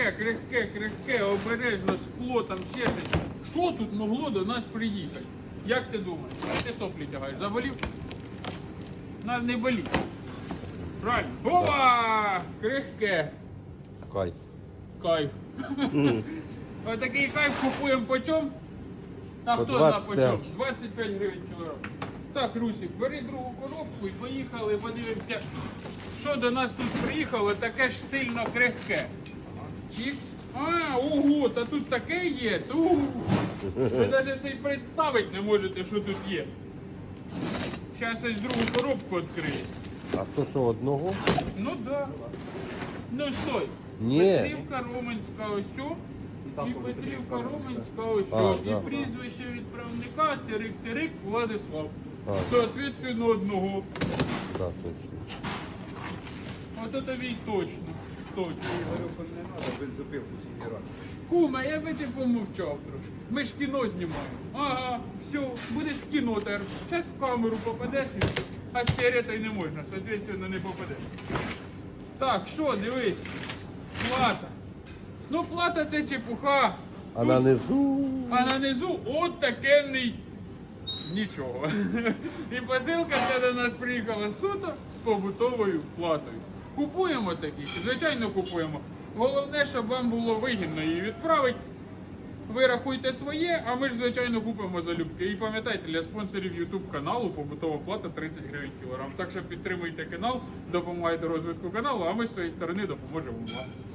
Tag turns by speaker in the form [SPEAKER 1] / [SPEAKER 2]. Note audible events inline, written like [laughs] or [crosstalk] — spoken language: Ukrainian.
[SPEAKER 1] крихке, крихке, крихке, обережно, скло, там ще щось. Що тут могло до нас приїхати? Як ти думаєш? Як ти соплі тягаєш? Заболів? На, не боліть. Правильно. Ова! Крихке.
[SPEAKER 2] Кайф.
[SPEAKER 1] Кайф. [laughs] Отакий кайф купуємо по чому? А хто зна по
[SPEAKER 2] 25.
[SPEAKER 1] чому? 25 гривень кілограм. Так, Русик, бери другу коробку і поїхали, подивимося, що до нас тут приїхало, таке ж сильно крихке. Чікс. А, ого, та тут таке є. Ту. Ви навіть собі представити не можете, що тут є. Зараз ось другу коробку відкрию.
[SPEAKER 2] А то що одного?
[SPEAKER 1] Ну да. Ну стой.
[SPEAKER 2] Ні.
[SPEAKER 1] Петрівка Роменська ось о. І Петрівка Роменська ось
[SPEAKER 2] А,
[SPEAKER 1] о.
[SPEAKER 2] да.
[SPEAKER 1] І прізвище відправника Терик-Терик Владислав.
[SPEAKER 2] А.
[SPEAKER 1] Соответственно одного.
[SPEAKER 2] Так, точно.
[SPEAKER 1] От тобі й точно. Куме, я би ти помовчав трошки. Ми ж кіно знімаємо. Ага, все, будеш в кіно тепер. Зараз в камеру попадеш. А з сигаретою не можна, соответственно, не попадеш. Так, що, дивись. Плата. Ну, плата це чепуха.
[SPEAKER 2] А на низу.
[SPEAKER 1] А на низу от такенний нічого. [laughs] І посилка ця до нас приїхала суто з побутовою платою. Купуємо такі, звичайно, купуємо. Головне, щоб вам було вигідно її відправити. Ви рахуйте своє, а ми ж, звичайно, купимо залюбки. І пам'ятайте, для спонсорів YouTube каналу побутова плата 30 гривень кілограм. Так що підтримуйте канал, допомагайте розвитку каналу, а ми з своєї сторони допоможемо вам.